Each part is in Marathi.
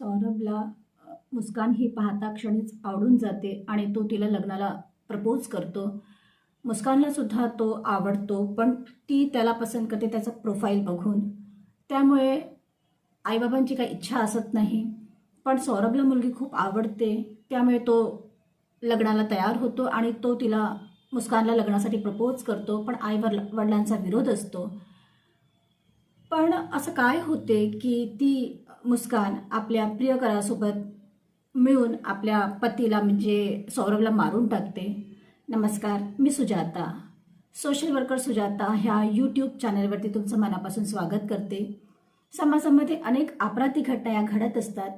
सौरभला मुस्कान ही पाहता क्षणीच आवडून जाते आणि तो तिला लग्नाला प्रपोज करतो. मुस्कानला सुद्धा तो आवडतो पण ती त्याला पसंत करते त्याचा प्रोफाईल बघून. त्यामुळे आईबाबांची काही इच्छा असत नाही पण सौरभला मुलगी खूप आवडते. त्यामुळे तो लग्नाला तयार होतो आणि तो तिला मुस्कानला लग्नासाठी प्रपोज करतो पण आई वडिलांचा विरोध असतो. पण असं काय होते की ती मुस्कान आपल्या प्रियकरासोबत मिळून आपल्या पतीला म्हणजे सौरभला मारून टाकते. नमस्कार मी सुजाता. सोशल वर्कर सुजाता ह्या यूट्यूब चॅनलवरती तुमचं मनापासून स्वागत करते. समाजामध्ये अनेक अपराधी घटना या घडत असतात.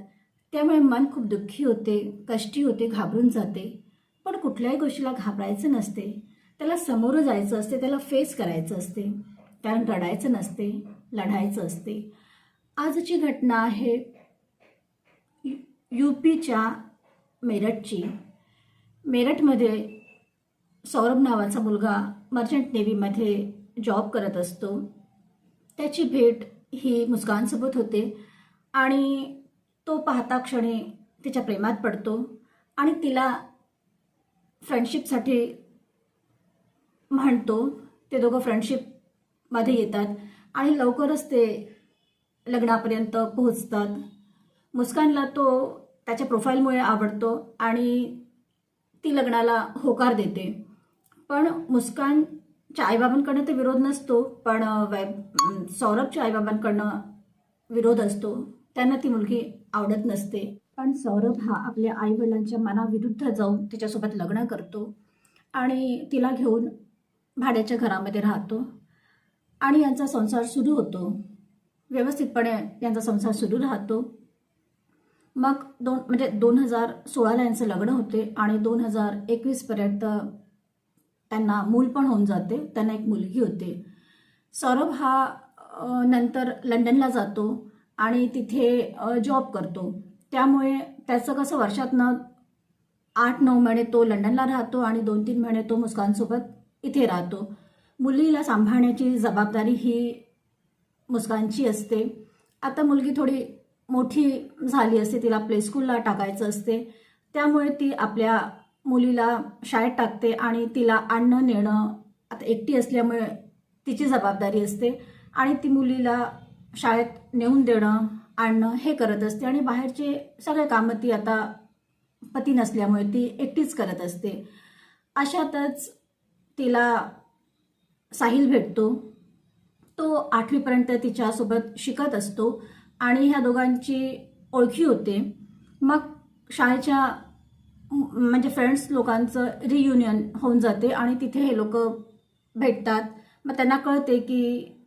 त्यामुळे मन खूप दुःखी होते कष्टी होते घाबरून जाते. पण कुठल्याही गोष्टीला घाबरायचं नसते. त्याला समोरं जायचं असते त्याला फेस करायचं असते. कारण रडायचं नसते लढायचं असते. आजची घटना आहे यू पीच्या मेरठची. मेरठमध्ये सौरभ नावाचा मुलगा मर्चंट नेव्हीमध्ये जॉब करत असतो. त्याची भेट ही मुस्कानसोबत होते आणि तो पाहता क्षणी तिच्या प्रेमात पडतो आणि तिला फ्रेंडशिपसाठी म्हणतो. ते दोघं फ्रेंडशिपमध्ये येतात आणि लवकरच ते लग्नापर्यंत पोहोचतात. मुस्कानला तो त्याच्या प्रोफाईलमुळे आवडतो आणि ती लग्नाला होकार देते. पण मुस्कानच्या आईबाबांकडनं तर विरोध नसतो पण वै सौरभच्या आईबाबांकडनं विरोध असतो. त्यांना ती मुलगी आवडत नसते. पण सौरभ हा आपल्या आईवडिलांच्या मनाविरुद्ध जाऊन तिच्यासोबत लग्न करतो आणि तिला घेऊन भाड्याच्या घरामध्ये राहतो आणि यांचा संसार सुरू होतो. व्यवस्थितपणे यांचा संसार सुरू राहतो. मग दोन म्हणजे दोन हजार सोळाला यांचं लग्न होते आणि दोन हजार एकवीसपर्यंत त्यांना मूल पण होऊन जाते. त्यांना एक मुलगी होते. सौरभ हा नंतर लंडनला जातो आणि तिथे जॉब करतो. त्यामुळे त्याचं कसं वर्षातनं आठ नऊ महिने तो लंडनला राहतो आणि दोन तीन महिने तो मुस्कानसोबत इथे राहतो. मुलीला सांभाळण्याची जबाबदारी ही मुस्कानची असते. आता मुलगी थोडी मोठी झाली असते तिला प्ले स्कूलला टाकायचं असते. त्यामुळे ती आपल्या मुलीला शाळेत टाकते आणि तिला आणणं नेणं आता एकटी असल्यामुळे तिची जबाबदारी असते आणि ती मुलीला शाळेत नेऊन देणं आणणं हे करत असते आणि बाहेरचे सगळे कामं ती आता पती नसल्यामुळे ती एकटीच करत असते. अशातच तिला साहिल भेटतो. तो आठवीपर्यंत तिच्यासोबत शिकत असतो आणि ह्या दोघांची ओळखी होते. मग शाळेच्या म्हणजे फ्रेंड्स लोकांचं रियुनियन होऊन जाते आणि तिथे हे लोक भेटतात. मग त्यांना कळते की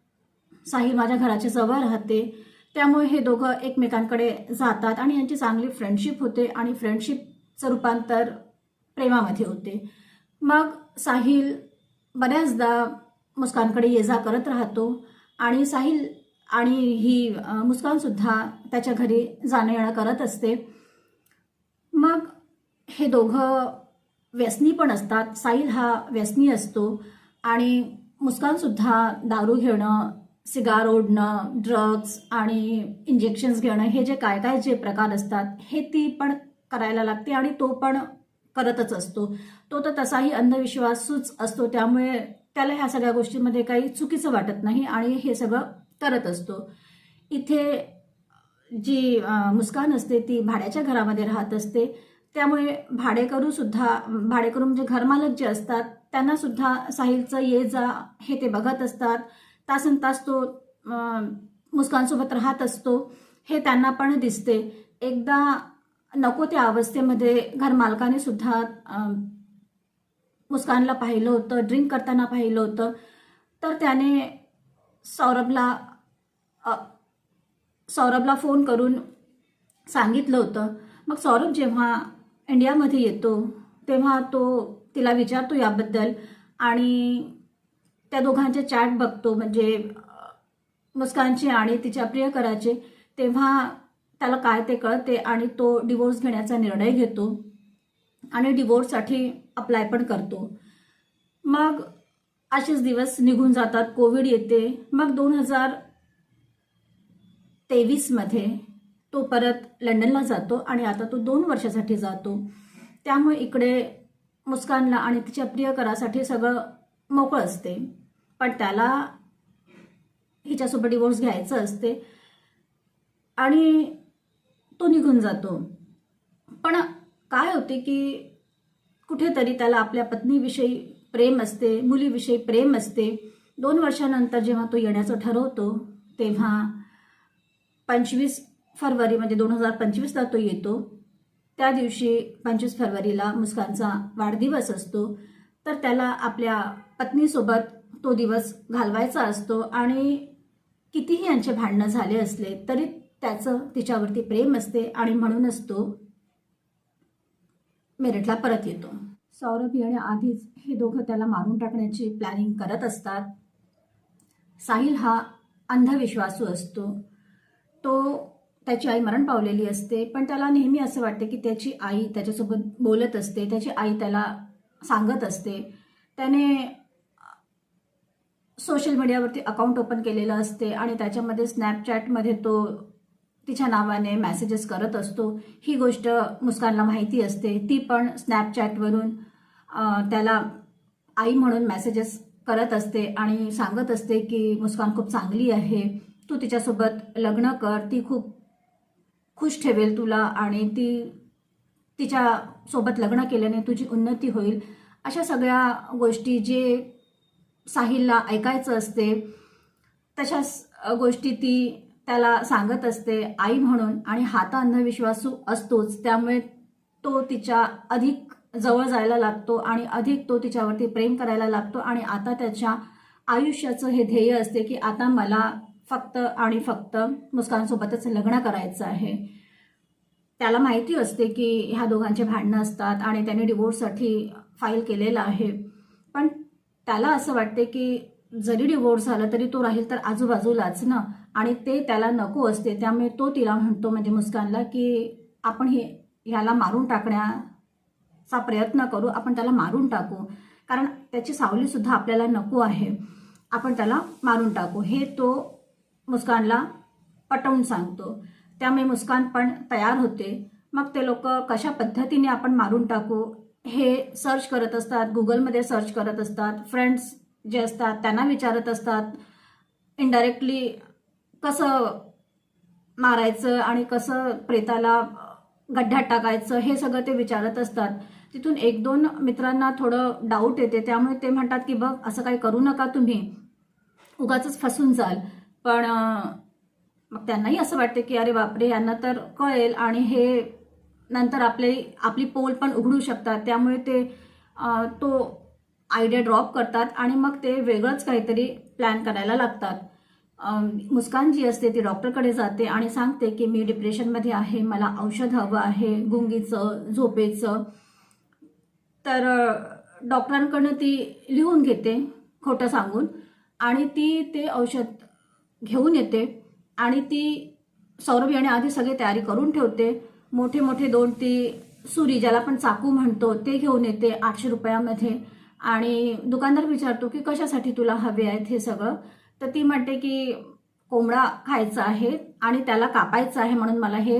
साहिल माझ्या घराच्या जवळ राहते. त्यामुळे हे दोघं एकमेकांकडे जातात आणि यांची चांगली फ्रेंडशिप होते आणि फ्रेंडशिपचं रूपांतर प्रेमामध्ये होते. मग साहिल बऱ्याचदा मुस्कानकडे ये जा करत राहतो. आणि साहिल आणि ही मुस्कानसुद्धा त्याच्या घरी जाणं येणं करत असते. मग हे दोघं व्यसनी पण असतात. साहिल हा व्यसनी असतो. आणि मुस्कानसुद्धा दारू घेणं सिगार ओढणं ड्रग्ज आणि इंजेक्शन्स घेणं हे जे काय काय जे प्रकार असतात हे ती पण करायला लागते आणि तो पण करतच असतो. तो तर तसाही अंधविश्वासूच असतो. त्यामुळे त्याला ह्या सगळ्या गोष्टींमध्ये काही चुकीचं वाटत नाही आणि हे सगळं करत असतो. इथे जी मुस्कान असते ती भाड्याच्या घरामध्ये राहत असते. त्यामुळे भाडेकरू सुद्धा भाडेकरू म्हणजे घरमालक जे असतात त्यांना सुद्धा साहिलचं ये जा हे ते बघत असतात. तासन तास तो मुस्कानसोबत राहत असतो. हे त्यांना पण दिसते. एकदा नको त्या अवस्थेमध्ये घरमालकाने सुद्धा मुस्कानला पाहिलं होतं ड्रिंक करताना पाहिलं होतं. तर त्याने सौरभला सौरभला फोन करून सांगितलं होतं. मग सौरभ जेव्हा इंडियामध्ये येतो तेव्हा तो तिला विचारतो याबद्दल आणि त्या दोघांचे चॅट बघतो. म्हणजे मुस्कानचे आणि तिच्या प्रियकराचे तेव्हा त्याला काय ते कळते आणि तो डिवोर्स घेण्याचा निर्णय घेतो. आणि डिवोर्ससाठी अप्लाय पण करतो. मग असेच दिवस निघून जातात कोविड येते. मग दोन हजार तेवीसमध्ये तो परत लंडनला जातो आणि आता तो दोन वर्षासाठी जातो. त्यामुळे इकडे मुस्कानला आणि तिच्या प्रियकरासाठी सगळं मोकळं असते. पण त्याला हिच्यासोबत डिवोर्स घ्यायचं असते. आणि तो निघून जातो. पण काय होते की कुठेतरी त्याला आपल्या पत्नीविषयी प्रेम असते मुलीविषयी प्रेम असते. दोन वर्षानंतर जेव्हा तो येण्याचं ठरवतो तेव्हा पंचवीस फरवरी म्हणजे दोन हजार पंचवीसला तो येतो. त्या दिवशी पंचवीस फरवरीला मुस्कानचा वाढदिवस असतो. तर त्याला आपल्या पत्नीसोबत तो दिवस घालवायचा असतो आणि कितीही यांचे भांडणं झाले असले तरी त्याचं तिच्यावरती प्रेम असते आणि म्हणूनच तो मेरठला परत येतो. सौरभ येण्याआधीच हे दोघं त्याला मारून टाकण्याची प्लॅनिंग करत असतात. साहिल हा अंधविश्वासू असतो. तो त्याची आई मरण पावलेली असते पण त्याला नेहमी असं वाटते की त्याची आई त्याच्यासोबत बोलत असते त्याची आई त्याला सांगत असते. त्याने सोशल मीडियावरती अकाउंट ओपन केलेलं असते आणि त्याच्यामध्ये स्नॅपचॅटमध्ये तो तिच्या नावाने मॅसेजेस करत असतो. ही गोष्ट मुस्कानला माहिती असते. ती पण स्नॅपचॅटवरून त्याला आई म्हणून मेसेजेस करत असते आणि सांगत असते की मुस्कान खूप चांगली आहे. तू तिच्यासोबत लग्न कर. ती खूप खुश ठेवेल तुला आणि ती तिच्यासोबत लग्न केल्याने तुझी उन्नती होईल. अशा सगळ्या गोष्टी जे साहिलला ऐकायचं असते तशाच गोष्टी ती त्याला सांगत असते आई म्हणून आणि हाता अंधविश्वासू असतोच त्यामुळे तो तिच्या अधिक जवळ जायला लागतो आणि अधिक तो तिच्यावरती प्रेम करायला लागतो आणि आता त्याच्या आयुष्याचं हे ध्येय असते की आता मला फक्त आणि फक्त मुस्कानसोबतच लग्न करायचं आहे. त्याला माहिती असते की ह्या दोघांचे भांडणं असतात आणि त्याने डिवोर्ससाठी फाईल केलेलं आहे. पण त्याला असं वाटते की जरी डिवोर्स झाला तरी तो राहील तर आजूबाजूलाच ना. आणि ते त्याला नको असते. त्यामुळे तो तिला म्हणतो म्हणजे मुस्कानला की आपण हे ह्याला मारून टाकण्याचा प्रयत्न करू. आपण त्याला मारून टाकू. कारण त्याची सावलीसुद्धा आपल्याला नको आहे. आपण त्याला मारून टाकू. हे तो मुस्कानला पटवून सांगतो. त्यामुळे मुस्कान पण तयार होते. मग ते लोक कशा पद्धतीने आपण मारून टाकू हे सर्च करत असतात. गुगलमध्ये सर्च करत असतात. फ्रेंड्स जे असतात त्यांना विचारत असतात इनडायरेक्टली कसं मारायचं आणि कसं प्रेताला गड्ड्यात टाकायचं हे सगळं ते विचारत असतात. तिथून एक दोन मित्रांना थोडं डाऊट येते त्यामुळे ते म्हणतात की बघ असं काही करू नका तुम्ही. उगाच फसून जाल. पण मग त्यांनाही असं वाटते की अरे बापरे यांना तर कळेल आणि हे नंतर आपले आपली पोल पण उघडू शकतात. त्यामुळे ते तो आयडिया ड्रॉप करतात आणि मग ते वेगळंच काहीतरी प्लॅन करायला लागतात. मुस्कान जी असते ती डॉक्टरकडे जाते आणि सांगते की मी डिप्रेशनमध्ये आहे मला औषध हवं आहे गुंगीचं झोपेचं. तर डॉक्टरांकडनं ती लिहून घेते खोटं सांगून. आणि ती ते औषध घेऊन येते आणि ती सौरभ येण्याआधी सगळी तयारी करून ठेवते. मोठे मोठे दोन ती सुरी ज्याला आपण चाकू म्हणतो ते घेऊन येते आठशे रुपयामध्ये. आणि दुकानदार विचारतो की कशासाठी तुला हवे आहेत हे सगळं? तर ती म्हणते की कोंबडा खायचा आहे आणि त्याला कापायचं आहे म्हणून मला हे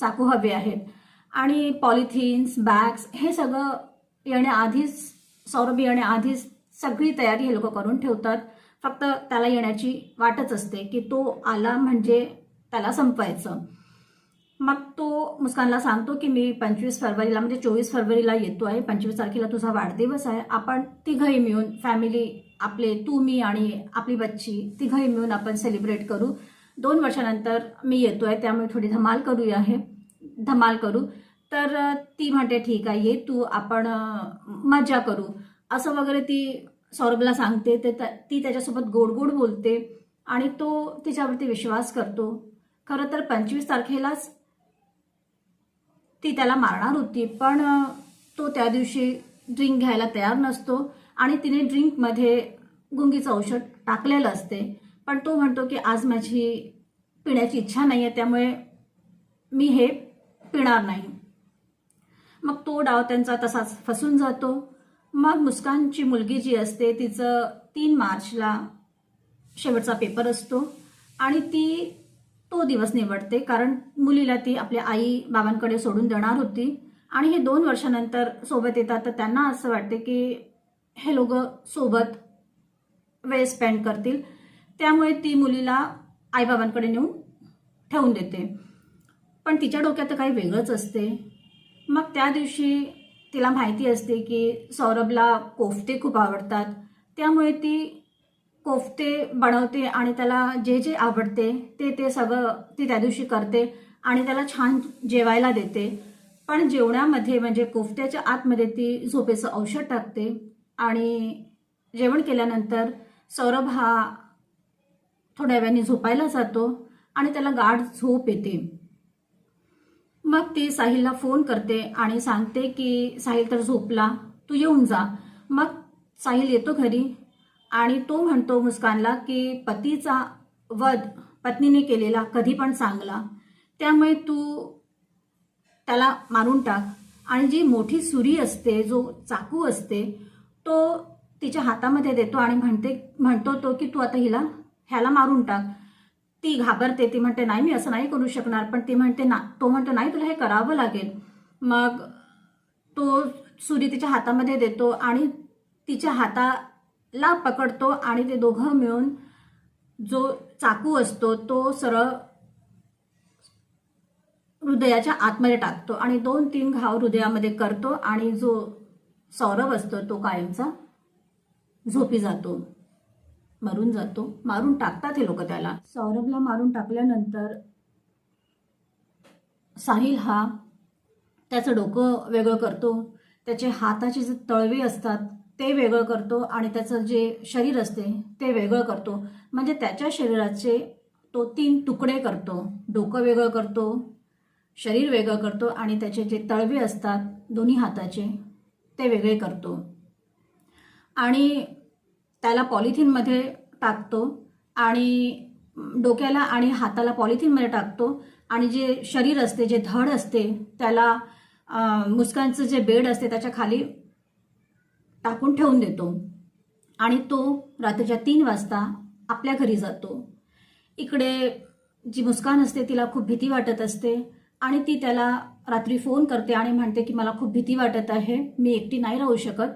चाकू हवे आहेत. आणि पॉलिथिन्स बॅग्स हे सगळं येण्याआधीच सौरभ येण्याआधीच सगळी तयारी हे लोक करून ठेवतात. फक्त त्याला येण्याची वाटच असते की तो आला म्हणजे त्याला संपवायचं. मग तो मुस्कानला सांगतो की मी पंचवीस फरवरीला म्हणजे चोवीस फरवरीला येतो आहे. पंचवीस तारखेला तुझा वाढदिवस आहे. आपण तिघही मिळून फॅमिली आपले तू मी आणि आपली बच्ची तिघही मिळून आपण सेलिब्रेट करू. दोन वर्षानंतर मी येतो आहे त्यामुळे थोडी धमाल करूया आहे धमाल करू. तर ती म्हणते ठीक आहे ये तू आपण मजा करू. असं वगैरे ती सौरभला सांगते. ते ती त्याच्यासोबत गोड गोड बोलते आणि तो तिच्यावरती विश्वास करतो. खरं तर पंचवीस तारखेलाच ती त्याला मारणार होती. पण तो त्या दिवशी ड्रिंक घ्यायला तयार नसतो आणि तिने ड्रिंकमध्ये गुंगीचं औषध टाकलेलं असते. पण तो म्हणतो की आज माझी पिण्याची इच्छा नाही आहे त्यामुळे मी हे पिणार नाही. मग तो डाव त्यांचा तसाच फसून जातो. मग मुस्कानची मुलगी जी असते तिचं तीन मार्चला शेवटचा पेपर असतो आणि ती तो दिवस निवडते कारण मुलीला ती आपल्या आई बाबांकडे सोडून देणार होती. आणि हे दोन वर्षानंतर सोबत येतात तर त्यांना असं वाटते की हे लोक सोबत वेळ स्पेंड करतील. त्यामुळे ती मुलीला आईबाबांकडे नेऊन ठेवून देते. पण तिच्या डोक्यात तर काही वेगळंच असते. मग त्या दिवशी तिला माहिती असते की सौरभला कोफते खूप आवडतात. त्यामुळे ती कोफ्ते बनवते आणि त्याला जे जे आवडते ते ते सगळं ती त्या दिवशी करते आणि त्याला छान जेवायला देते. पण जेवणामध्ये म्हणजे कोफ्त्याच्या आतमध्ये ती झोपेचं औषध टाकते आणि जेवण केल्यानंतर सौरभ हा थोड्या वेळाने झोपायला जातो आणि त्याला गाढ झोप येते. मग ती साहिलला फोन करते आणि सांगते की साहिल तर झोपला तू येऊन जा. मग साहिल येतो घरी आणि तो म्हणतो मुस्कानला की पतीचा वध पत्नीने केलेला कधी पण चांगला. त्यामुळे तू त्याला मारून टाक. आणि जी मोठी सुरी असते जो चाकू असते तो तिच्या हातामध्ये देतो आणि म्हणते म्हणतो तो की तू आता हिला ह्याला मारून टाक. ती घाबरते ती म्हणते नाही मी असं नाही करू शकणार. पण ती म्हणते ना तो म्हणतो नाही तुला हे करावं लागेल. मग तो सुरी तिच्या हातामध्ये देतो आणि तिच्या हाता ला पकडतो आणि ते दोघं मिळून जो चाकू असतो तो सरळ हृदयाच्या आतमध्ये टाकतो आणि दोन तीन घाव हृदयामध्ये करतो आणि जो सौरभ असतो तो कायमचा झोपी जातो मरून जातो मारून टाकतात हे लोक त्याला. सौरभला मारून टाकल्यानंतर साहिल हा त्याचं डोकं वेगळं करतो त्याचे हाताचे जे तळवे असतात ते वेगळं करतो आणि त्याचं जे शरीर असते ते वेगळं करतो. म्हणजे त्याच्या शरीराचे तो तीन तुकडे करतो. डोकं वेगळं करतो शरीर वेगळं करतो आणि त्याचे जे तळवे असतात दोन्ही हाताचे ते वेगळे करतो. आणि त्याला पॉलिथिनमध्ये टाकतो आणि डोक्याला आणि हाताला पॉलिथिनमध्ये टाकतो आणि जे शरीर असते जे धड असते त्याला अं, जे बेड असते त्याच्याखाली टाकून ठेवून देतो. आणि तो रात्रीच्या तीन वाजता आपल्या घरी जातो. इकडे जी मुस्कान असते तिला खूप भीती वाटत असते आणि ती त्याला रात्री फोन करते आणि म्हणते की मला खूप भीती वाटत आहे मी एकटी नाही राहू शकत.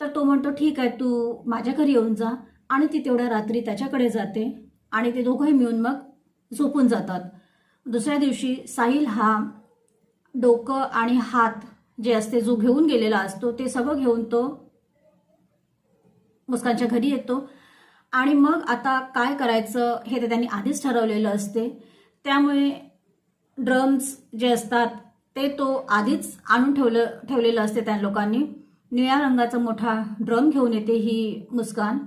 तर तो म्हणतो ठीक आहे तू माझ्या घरी येऊन जा. आणि ती तेवढ्या रात्री त्याच्याकडे जाते आणि ते दोघंही मिळून मग झोपून जातात. दुसऱ्या दिवशी साहिल हा डोकं आणि हात जे असते जो घेऊन गेलेला असतो ते सगळं घेऊन तो मुस्कानच्या घरी येतो. आणि मग आता काय करायचं हे तर त्यांनी आधीच ठरवलेलं असते. त्यामुळे ड्रम्स जे असतात ते तो आधीच आणून ठेवलं ठेवलेलं असते त्या लोकांनी. निळ्या रंगाचा मोठा ड्रम घेऊन येते ही मुस्कान.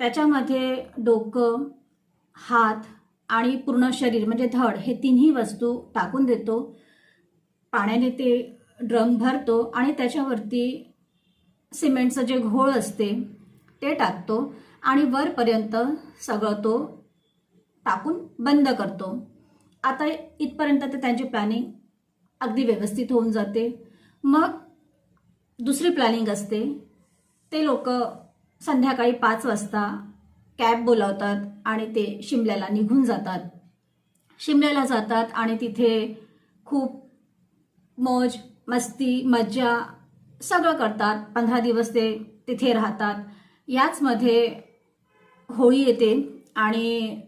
त्याच्यामध्ये डोकं हात आणि पूर्ण शरीर म्हणजे धड हे तिन्ही वस्तू टाकून देतो. पाण्याने ते ड्रम भरतो आणि त्याच्यावरती सिमेंटचं जे घोळ असते ते टाकतो आणि वरपर्यंत सगळं तो टाकून बंद करतो. आता इथपर्यंत तर त्यांची प्लॅनिंग अगदी व्यवस्थित होऊन जाते. मग दुसरी प्लॅनिंग असते. ते लोक संध्याकाळी पाच वाजता कॅब बोलावतात आणि ते शिमल्याला निघून जातात. शिमल्याला जातात आणि तिथे खूप मौज मस्ती मज्जा सगळं करतात. पंधरा दिवस ते तिथे राहतात. याचमध्ये होळी येते आणि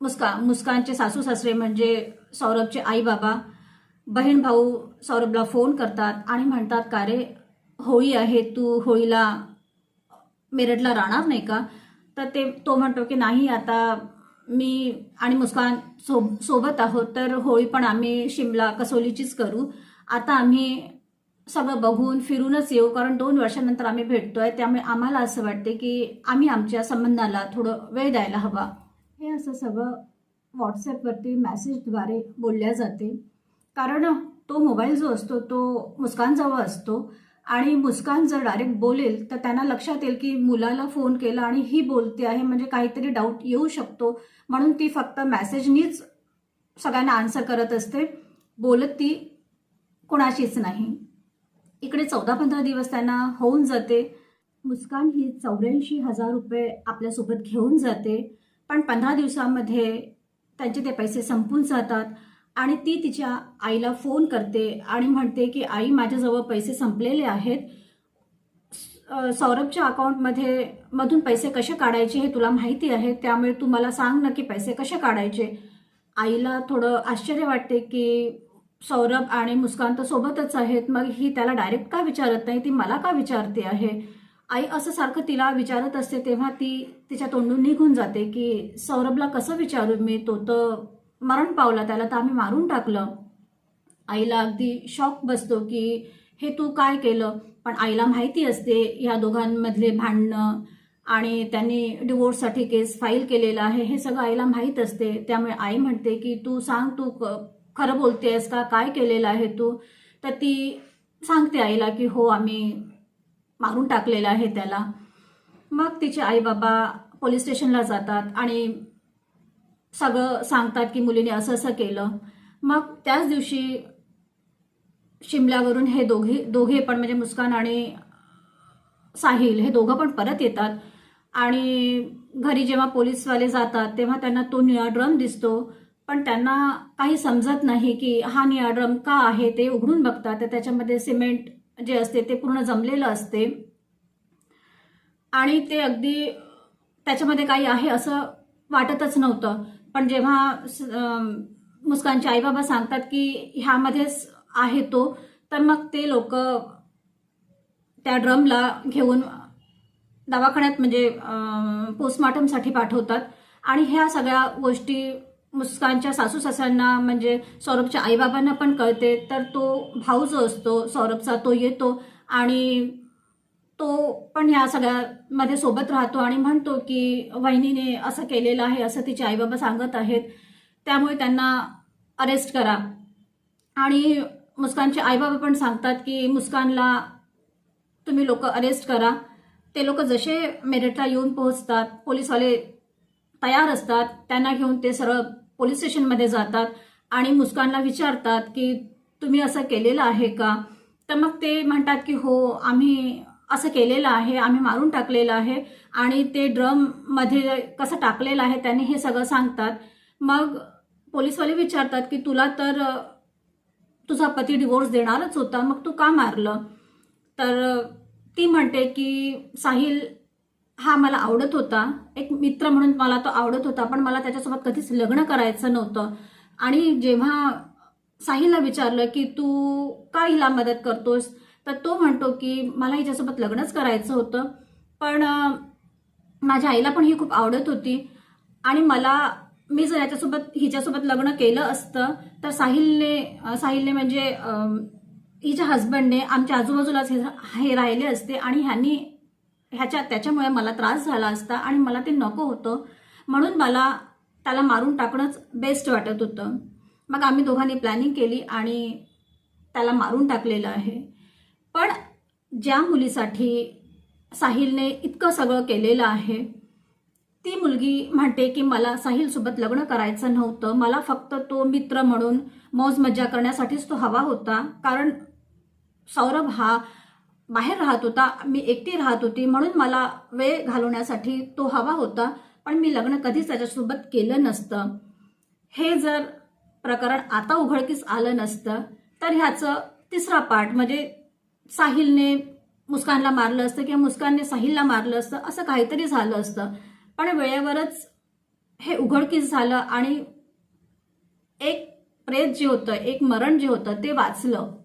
मुस्का मुस्कानचे सासू सासरे म्हणजे सौरभचे आई बाबा बहीण भाऊ सौरभला फोन करतात आणि म्हणतात का रे होळी आहे तू होळीला मेरठला राहणार नाही का? तर ते तो म्हणतो की नाही आता मी आणि मुस्कान सो सोबत आहोत तर होळी पण आम्ही शिमला कसोलीचीच करू. आता आम्ही सगळं बघून फिरूनच येऊ कारण दोन वर्षानंतर आम्ही भेटतोय त्यामुळे आम्हाला असं वाटते की आम्ही आमच्या संबंधाला थोडं वेळ द्यायला हवा. हे असं सगळं व्हॉट्सॲपवरती मॅसेजद्वारे बोलल्या जाते. कारण तो मोबाईल जो असतो तो मुस्कानजवळ असतो आणि मुस्कान जर डायरेक्ट बोलेल तर त्यांना लक्षात येईल की मुलाला फोन केला आणि ही बोलते आहे म्हणजे काहीतरी डाऊट येऊ शकतो. म्हणून ती फक्त मॅसेजनीच सगळ्यांना आन्सर करत असते. बोलत ती कोणाशीच नाही. इकडे चौदा पंधरा दिवस त्यांना होऊन जाते. मुस्कान ही चौऱ्याऐंशी हजार रुपये आपल्यासोबत घेऊन जाते. पण पंधरा दिवसामध्ये त्यांचे ते पैसे संपून जातात आणि ती तिच्या आईला फोन करते आणि म्हणते की आई माझ्याजवळ पैसे संपलेले आहेत. सौरभच्या अकाउंटमध्ये मधून पैसे कसे काढायचे हे तुला माहिती आहे. त्यामुळे तू मला सांग ना की पैसे कसे काढायचे. आईला थोडं आश्चर्य वाटते की सौरभ आणि मुस्कान तर सोबतच आहेत. मग ही त्याला डायरेक्ट का विचारत नाही? ती मला का विचारते आहे? आई असं सारखं तिला विचारत असते तेव्हा ती तिच्या तोंडून निघून जाते की सौरभला कसं विचारू? मी तो तर मरण पावला त्याला तर आम्ही मारून टाकलं. आईला अगदी शॉक बसतो की हे तू काय केलं? पण आईला माहिती असते ह्या दोघांमधले भांडणं आणि त्यांनी डिवोर्ससाठी केस फाईल केलेला आहे हे सगळं आईला माहीत असते. त्यामुळे आई म्हणते की तू सांग तू क- खरं बोलतेस का? काय केलेलं आहे तू? तर ती सांगते आईला की हो आम्ही मारून टाकलेलं आहे त्याला. मग तिचे आई बाबा पोलीस स्टेशनला जातात आणि सगळं सांगतात की मुलीने असं असं केलं. मग त्याच दिवशी शिमल्यावरून हे दोघे दोघे पण म्हणजे मुस्कान आणि साहिल हे दोघं पण परत येतात. आणि घरी जेव्हा पोलीसवाले जातात तेव्हा त्यांना तो निळा ड्रम दिसतो. पण त्यांना काही समजत नाही की हा निळा ड्रम का आहे ते उघडून बघतात. तर त्याच्यामध्ये सिमेंट जे असते ते पूर्ण जमलेलं असते. आणि ते अगदी त्याच्यामध्ये काही आहे असं वाटतच नव्हतं. पण जेव्हा स- मुस्कानचे आईबाबा सांगतात की ह्यामध्येच आहे तो तर मग ते लोक त्या ड्रमला घेऊन दवाखान्यात म्हणजे पोस्टमार्टमसाठी पाठवतात. आणि ह्या सगळ्या गोष्टी मुस्कानच्या सासू सासऱ्यांना म्हणजे सौरभच्या आईबाबांना पण कळते. तर तो भाऊ जो असतो सौरभचा तो येतो आणि तो पण ह्या सगळ्यामध्ये सोबत राहतो आणि म्हणतो की वहिनीने असं केलेलं आहे असं तिचे आईबाबा सांगत आहेत. त्यामुळे त्यांना अरेस्ट करा. आणि मुस्कानचे आईबाबा पण सांगतात की मुस्कानला तुम्ही लोक अरेस्ट करा. ते लोक जसे मेरठला येऊन पोहोचतात पोलीसवाले तयार असतात त्यांना घेऊन ते सरळ पोलीस स्टेशनमध्ये जातात आणि मुस्कानला विचारतात की तुम्ही असं केलेलं आहे का? तर मग ते म्हणतात की हो आम्ही असं केलेलं आहे आम्ही मारून टाकलेलं आहे आणि ते ड्रममध्ये कसं टाकलेलं आहे त्यांनी हे सगळं सांगतात. मग पोलीसवाले विचारतात की तुला तर तुझा पती डिवोर्स देणारच होता मग तू का मारलं? तर ती म्हणते की साहिल हा मला आवडत होता. एक मित्र म्हणून मला तो आवडत होता पण मला त्याच्यासोबत कधीच लग्न करायचं नव्हतं. आणि जेव्हा साहिलला विचारलं की तू का हिला मदत करतोस तर तो म्हणतो की मला हिच्यासोबत लग्नच करायचं होतं. पण माझ्या आईला पण ही खूप आवडत होती. आणि मला मी जर याच्यासोबत हिच्यासोबत लग्न केलं असतं तर साहिलने साहिलने म्हणजे हिच्या हस्बंडने आमच्या आजूबाजूलाच हे राहिले असते आणि ह्यांनी ह्याच्या त्याच्यामुळे मला त्रास झाला असता आणि मला ते नको होतं. म्हणून मला त्याला मारून टाकणंच बेस्ट वाटत होतं. मग आम्ही दोघांनी प्लॅनिंग केली आणि त्याला मारून टाकलेलं आहे. पण ज्या मुलीसाठी साहिलने इतकं सगळं केलेलं आहे ती मुलगी म्हणते की मला साहिलसोबत लग्न करायचं नव्हतं. मला फक्त तो मित्र म्हणून मौज मज्जा करण्यासाठीच तो हवा होता. कारण सौरभ हा बाहेर राहत होता मी एकटी राहत होती म्हणून मला वेळ घालवण्यासाठी तो हवा होता पण मी लग्न कधीच त्याच्यासोबत केलं नसतं. हे जर प्रकरण आता उघडकीस आलं नसतं तर ह्याचं तिसरा पार्ट म्हणजे साहिलने मुस्कानला मारलं असतं किंवा मुस्कानने साहिलला मारलं असतं असं काहीतरी झालं असतं. पण वेळेवरच हे उघडकीस झालं आणि एक प्रेत जे होतं एक मरण जे होतं ते वाचलं.